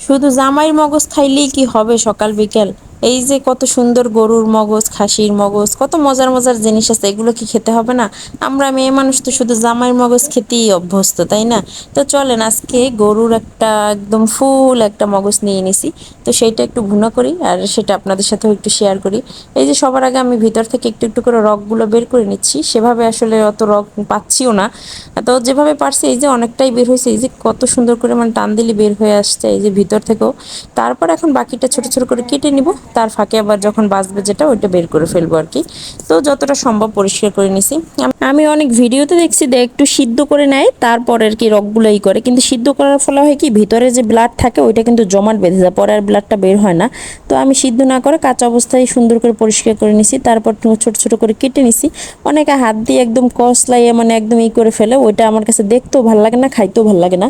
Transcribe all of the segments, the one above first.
শুধু জামাইয়ের মগজ খাইলেই কি হবে সকাল বিকেল? এই যে কত সুন্দর গরুর মগজ, খাসির মগজ, কত মজার মজার জিনিস আছে, এগুলো কি খেতে হবে না? আমরা মেয়ে মানুষ তো শুধু জামাইয়ের মগজ খেতেই অভ্যস্ত, তাই না? তো চলেন, আজকে গরুর একটা একদম ফুল একটা মগজ নিয়ে নিছি। তো সেইটা একটু ভুনা করি আর সেটা আপনাদের সাথেও একটু শেয়ার করি। এই যে সবার আগে আমি ভিতর থেকে একটু একটু করে রগগুলো বের করে নিচ্ছি। সেভাবে আসলে অত রগ পাচ্ছিও না। তো যেভাবে পারছি, এই যে অনেকটাই বের হয়েছে, এই যে কত সুন্দর করে মানে টান দিলে বের হয়ে আসছে এই যে ভিতর থেকেও। তারপর এখন বাকিটা ছোট ছোট করে কেটে নিব। তার ফাঁকে আবার যখন বাঁচবে যেটা, ওইটা বের করে ফেলব আর কি। তো যতটা সম্ভব পরিষ্কার করে নিছি। আমি অনেক ভিডিওতে দেখছি যে একটু সিদ্ধ করে নেয়, তারপর আর কি রগগুলো ই করে। কিন্তু সিদ্ধ করার ফলে হয় কি, ভিতরে যে ব্লাড থাকে, ওইটা কিন্তু জমাট বেঁধে যায়, পরে আর ব্লাডটা বের হয় না। তো আমি সিদ্ধ না করে কাঁচা অবস্থায় সুন্দর করে পরিষ্কার করে নিছি, তারপর ছোট ছোট করে কেটে নিছি। অনেকে হাত দিয়ে একদম কসলাইয়ে মানে একদম ই করে ফেলে, ওইটা আমার কাছে দেখতেও ভালো লাগে না, খাইতেও ভালো লাগে না।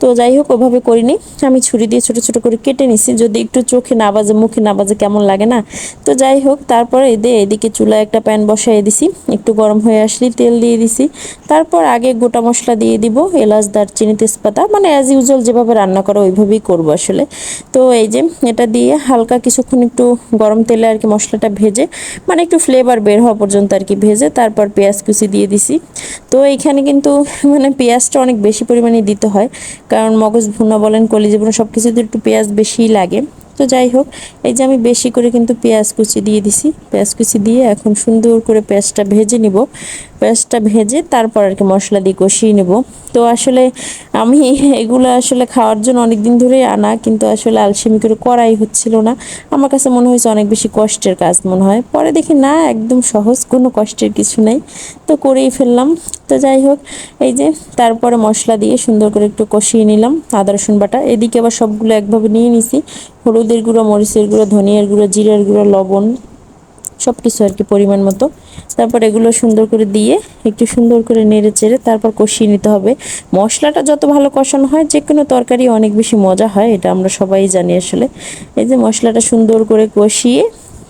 তো যাই হোক, ওভাবে করিনি। আমি ছুরি দিয়ে ছোট ছোট করে কেটে নিছি, যদি একটু চোখে না বাজে, মুখে না বাজে কেমন লাগে না? তো যাই হোক, তারপরে এদের এদিকে চুলায় একটা প্যান বসাই দিছি। একটু গরম হয়ে আসলে তেল দিয়ে দিছি। তারপর আগে গোটা মশলা দিয়ে দিব, এলাচ, দারচিনি, তেজপাতা। মানে অ্যাজ ইউজুয়াল যেভাবে রান্না করো ওইভাবেই করব আসলে। তো এই যে, এটা দিয়ে হালকা কিছুক্ষণ একটু গরম তেলে আর কি মশলাটা ভেজে মানে একটু ফ্লেভার বের হওয়া পর্যন্ত আর কি ভেজে, তারপর পেঁয়াজ কুচি দিয়ে দিছি। তো এইখানে কিন্তু মানে পেঁয়াজটা অনেক বেশি পরিমাণে দিতে হয়। কারণ মগজ ভুনা বলেন, কলিজি ভুনা সব কিছুতে একটু পেঁয়াজ বেশিই লাগে। তো যাই হোক, এই যে আমি বেশি করে কিন্তু পেঁয়াজ কুচি দিয়ে দিছি। পেঁয়াজ কুচি দিয়ে এখন সুন্দর করে পেঁয়াজটা ভেজে নিব। পেঁয়াজটা ভেজে তারপর আর কি মশলা দিয়ে কষিয়ে নেব। তো আসলে আমি এগুলো আসলে খাওয়ার জন্য অনেক দিন ধরেই আনা, কিন্তু আসলে আলসেমি করে করাই হচ্ছিল না। আমার কাছে মনে হয়েছে অনেক বেশি কষ্টের কাজ মনে হয়। পরে দেখি না, একদম সহজ, কোনো কষ্টের কিছু নেই। তো করেই ফেললাম। তো যাই হোক, এই যে তারপরে মশলা দিয়ে সুন্দর করে একটু কষিয়ে নিলাম আদা, রসুন বাটা। এদিকে আবার সবগুলো একভাবে নিয়ে নিছি। হলুদের গুঁড়ো, মরিচের গুঁড়ো, ধনিয়ার গুঁড়ো, জিরার গুঁড়ো, লবণ সব কিছু আর কি পরিমাণ মতো। তারপর এগুলো সুন্দর করে দিয়ে একটু সুন্দর করে নেড়ে চেড়ে তারপর কষিয়ে নিতে হবে। মশলাটা যত ভালো কষানো হয় যে কোনো তরকারি অনেক বেশি মজা হয়, এটা আমরা সবাই জানি আসলে। এই যে মশলাটা সুন্দর করে কষিয়ে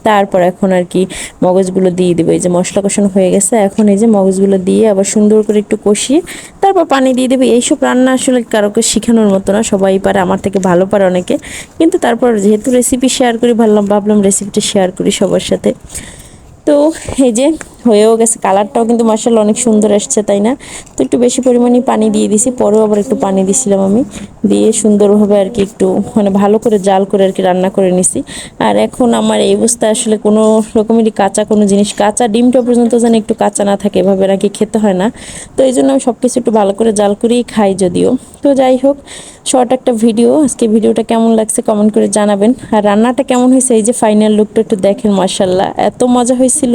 তারপর এখন আর কি মগজগুলো দিয়ে দেবো। এই যে মশলা কষানো হয়ে গেছে, এখন এই যে মগজগুলো দিয়ে আবার সুন্দর করে একটু কষিয়ে তারপর পানি দিয়ে দেবে। এইসব রান্না আসলে কারোকে শেখানোর মতো না, সবাই পারে, আমার থেকে ভালো পারে অনেকে। কিন্তু তারপর যেহেতু রেসিপি শেয়ার করি, ভাবলাম ভাবলাম রেসিপিটা শেয়ার করি সবার সাথে। তো এই যে হয়েও গেছে। কালারটাও কিন্তু মার্শাল অনেক সুন্দর আসছে তাই না? তো একটু বেশি পরিমাণে পানি দিয়ে দিছি, পরেও আবার একটু পানি দিছিলাম আমি। দিয়ে সুন্দরভাবে আর কি একটু মানে ভালো করে জাল করে আর কি রান্না করে নিছি। আর এখন আমার এই অবস্থা আসলে কোনো রকমেরই কাঁচা কোনো জিনিস, কাঁচা ডিমটা পর্যন্ত যেন একটু কাঁচা না থাকে, এভাবে নাকি খেতে হয় না। তো এই জন্য আমি সব কিছু একটু ভালো করে জাল করেই খাই যদিও। তো যাই হোক, শর্ট একটা ভিডিও, আজকে ভিডিওটা কেমন লাগছে কমেন্ট করে জানাবেন। আর রান্নাটা কেমন হয়েছে, এই যে ফাইনাল লুকটা একটু দেখেন মার্শাল্লাহ এত মজা হয়েছিল।